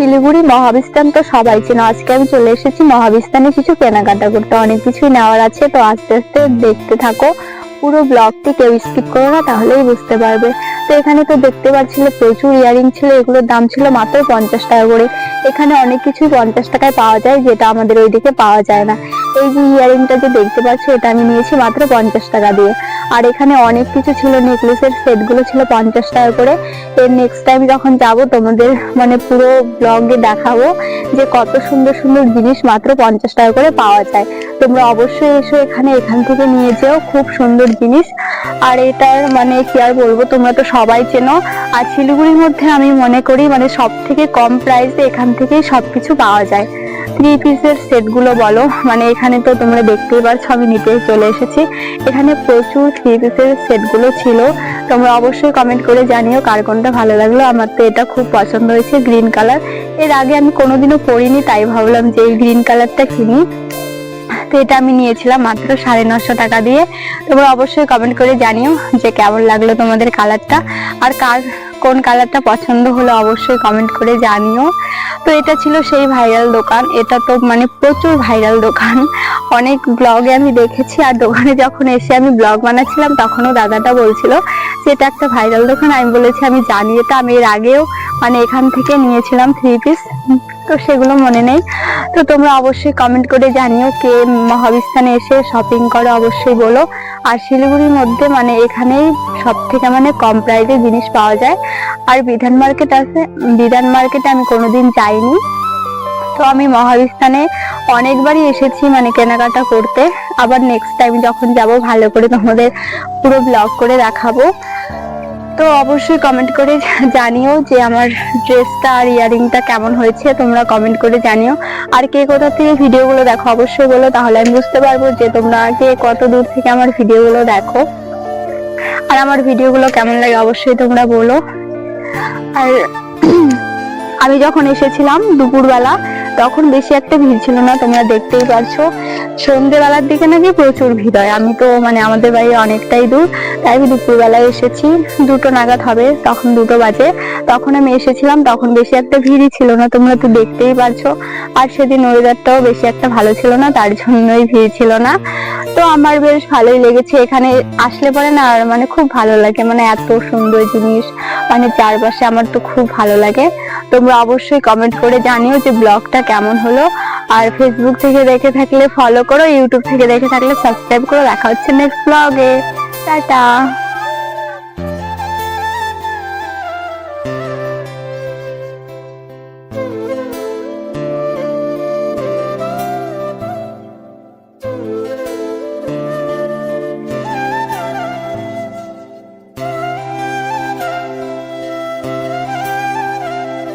শিলিগুড়ি মহাবিস্তান তো সবাই চেনো। আজকে আমি চলে এসেছি মহাবিস্তানে কিছু কেনাকাটা করতে। অনেক কিছুই নেওয়ার আছে, তো আস্তে আস্তে দেখতে থাকো। পুরো ব্লগটি কেউ স্কিপ করো না, তাহলেই বুঝতে পারবে। তো এখানে তো দেখতে পাচ্ছিলে প্রচুর ইয়ারিং ছিল, এগুলোর দাম ছিল মাত্র পঞ্চাশ টাকা করে। এখানে অনেক কিছুই পঞ্চাশ টাকায় পাওয়া যায়, যেটা আমাদের ওইদিকে পাওয়া যায় না। এই যে ইয়ারিংটা যে দেখতে পাচ্ছ, এটা আমি নিয়েছি মাত্র পঞ্চাশ টাকা দিয়ে। আর এখানে অনেক কিছু ছিল, নেকলেসের সেটগুলো ছিল পঞ্চাশ টাকা করে। এর নেক্সট টাইম যখন যাব তোমাদের মানে পুরো ব্লগে দেখাবো যে কত সুন্দর সুন্দর জিনিস মাত্র পঞ্চাশ টাকা করে পাওয়া যায়। তোমরা অবশ্যই এসো এখানে, এখান থেকে নিয়ে যেও, খুব সুন্দর জিনিস। আর এটার মানে কি আর বলব, তোমরা তো সবাই চেনো। আর শিলিগুড়ির মধ্যে আমি মনে করি মানে সব থেকে কম প্রাইসে এখান থেকেই সবকিছু পাওয়া যায়। থ্রি পিসের সেটগুলো বলো। মানে এখানে তো তোমরা দেখতেই পারছ আমি নিতে চলে এসেছি। এখানে প্রচুর থ্রি পিসের সেটগুলো ছিল। তোমরা অবশ্যই কমেন্ট করে জানিও কার কোনটা ভালো লাগল। আমার তো এটা খুব পছন্দ হয়েছে গ্রিন কালারের আগে আমি কোনোদিনও পরিনি তাই ভাবলাম যে এই গ্রিন কালারটা কিনি। তো এটা আমি নিয়েছিলাম মাত্র সাড়ে নশো টাকা দিয়ে। তোমরা অবশ্যই কমেন্ট করে জানিও যে কেমন লাগল তোমাদের কালারটা আর কার, কোন কালারটা পছন্দ হলো অবশ্যই কমেন্ট করে জানিও। তো এটা ছিল সেই ভাইরাল দোকান। এটা তো মানে প্রচুর ভাইরাল দোকান। অনেক ব্লগে আমি দেখেছি। আর দোকানে যখন এসে আমি ব্লগ বানাচ্ছিলাম, তখনও দাদাটা বলছিল যে, এটা একটা ভাইরাল দোকান। আমি বলেছি, আমি জানি এটা। আমি এর আগেও মানে এখান থেকে নিয়েছিলাম থ্রি পিস তো সেগুলো মনে নেই। তো তোমরা অবশ্যই কমেন্ট করে জানিও কে মহাবিস্থানে এসে শপিং করো অবশ্যই বলো। আর শিলিগুড়ির মধ্যে মানে এখানেই সব থেকে মানে কম প্রাইসে জিনিস পাওয়া যায়। আর বিধান মার্কেট আছে, বিধান মার্কেটে আমি কোনোদিন যাইনি। তো আমি মহাবিস্থানে অনেকবারই এসেছি মানে কেনাকাটা করতে। আবার নেক্সট টাইম যখন যাব ভালো করে তোমাদের পুরো ব্লগ করে দেখাবো। তো অবশ্যই কমেন্ট করে জানিও যে আমার ড্রেসটা আর ইয়ারিংটা কেমন হয়েছে, তোমরা কমেন্ট করে জানিও। আর কে কোথা থেকে ভিডিওগুলো দেখো অবশ্যই বলো, তাহলে আমি বুঝতে পারব যে তোমরা কে কত দূর থেকে আমার ভিডিওগুলো দেখো। আর আমার ভিডিওগুলো কেমন লাগে অবশ্যই তোমরা বলো। আর আমি যখন এসেছিলাম দুপুরবেলা তখন বেশি একটা ভিড় ছিল না, তোমরা দেখতেই পারছ। সন্ধ্যেবেলার দিকে নাকি প্রচুর ভিড় হয়। আমি তো মানে আমাদের বাড়ি অনেকটাই দূর, তাই আমি দুপুরবেলায় এসেছি। দুটো নাগাদ হবে, তখন দুটো বাজে। তখন আমি এসেছিলাম, তখন বেশি একটা ভিড়ই ছিল না, তোমরা তো দেখতেই পারছ। আর সেদিন ওয়েদারটাও বেশি একটা ভালো ছিল না, তার জন্যই ভিড় ছিল না। তো আমার বেশ ভালোই লেগেছে। এখানে আসলে পরে না আর মানে খুব ভালো লাগে মানে এত সুন্দর জিনিস। মানে চারপাশে আমার তো খুব ভালো লাগে। তোমরা অবশ্যই কমেন্ট করে জানিও যে ব্লগটা কেমন হলো। আর ফেসবুক থেকে দেখে থাকলে ফলো করো ইউটিউব থেকে দেখে থাকলে সাবস্ক্রাইব করো। দেখা হচ্ছে নেক্সট ব্লগে টাটা।